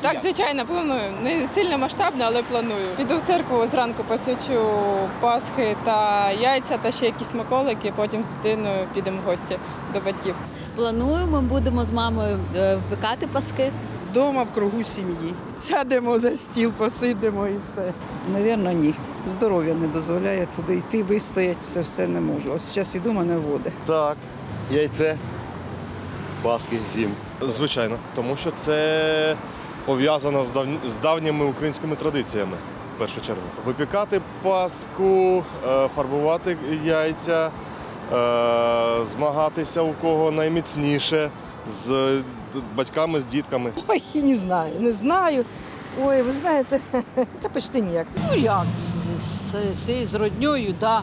Так, звичайно, планую. Не сильно масштабно, але планую. Піду в церкву зранку посвячу пасхи та яйця та ще якісь смаколики. Потім з дитиною підемо в гості до батьків. Планую, ми будемо з мамою е, впекати паски. Дома в кругу сім'ї. Сядемо за стіл, посидимо і все. Навірно, ні. Здоров'я не дозволяє туди йти, вистояти це все не можу. Ось зараз іду, мене води. Так, яйце, паски, зім. Звичайно, тому що це пов'язано з, дав- з давніми українськими традиціями, в першу чергу. Випікати паску, е, фарбувати яйця, е, змагатися у кого найміцніше з батьками, з дітками. Ой, не знаю, не знаю. Ой, ви знаєте, та почти ніяк. Ну як, з, з, з, з родньою, да,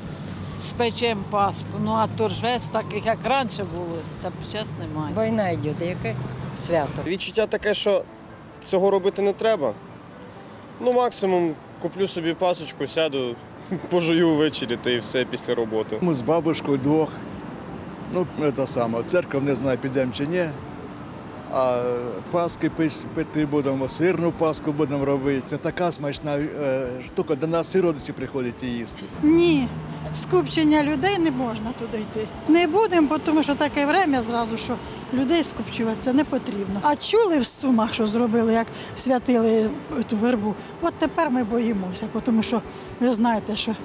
спечем паску. Ну а то ж весь так, як раніше було, та зараз немає. Війна йде, яке свято. Відчуття таке, що цього робити не треба. Ну, максимум куплю собі пасочку, сяду, пожую ввечері та і все після роботи. Ми з бабушкою двох. Ну, це саме. В церкву не знаю, підемо чи ні. А паски пити будемо, сирну паску будемо робити. Це така смачна е, штука. До нас всі родичі приходять і їсти. Ні, скупчення людей не можна туди йти. Не будемо, тому що таке время зразу, що людей скупчуватися не потрібно. А чули в сумах, що зробили, як святили ту вербу. От тепер ми боїмося, тому що ви знаєте, що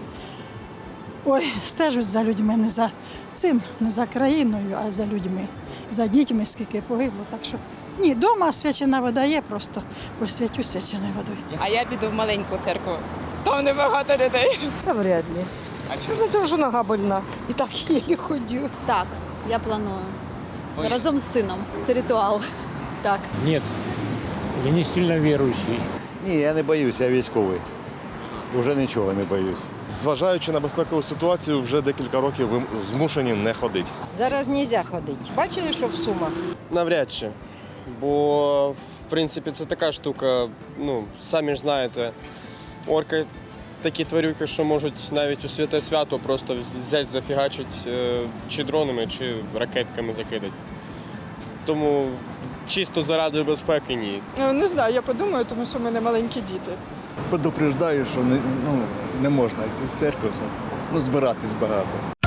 ой, стежуть за людьми не за цим, не за країною, а за людьми, за дітьми, скільки погибло. Так що ні, вдома свячена вода є, просто посвятю свяченою водою. А я піду в маленьку церкву. Там небагато людей. Та вряд ли. А чому? Тому що нога больна. І так єлі ходю. Так, я планую. Разом з сином. Це ритуал. Так. Нет, я не сильно верующий. Ні, я не боюся, я військовий. Уже нічого не боюсь. Зважаючи на безпекову ситуацію, вже декілька років ви змушені не ходити. Зараз не можна ходити. Бачили, що в Сумах? Навряд чи. Бо, в принципі, це така штука, ну, самі ж знаєте, орки такі тварюки, що можуть навіть у святе свято просто взяти, зафігачить е, чи дронами, чи ракетками закидати. Тому чисто заради безпеки ні. Ну, Не знаю, я подумаю, тому що в мене маленькі діти. Предупреждаю, що не, ну, не можна йти в церкву, ну, збиратись багато.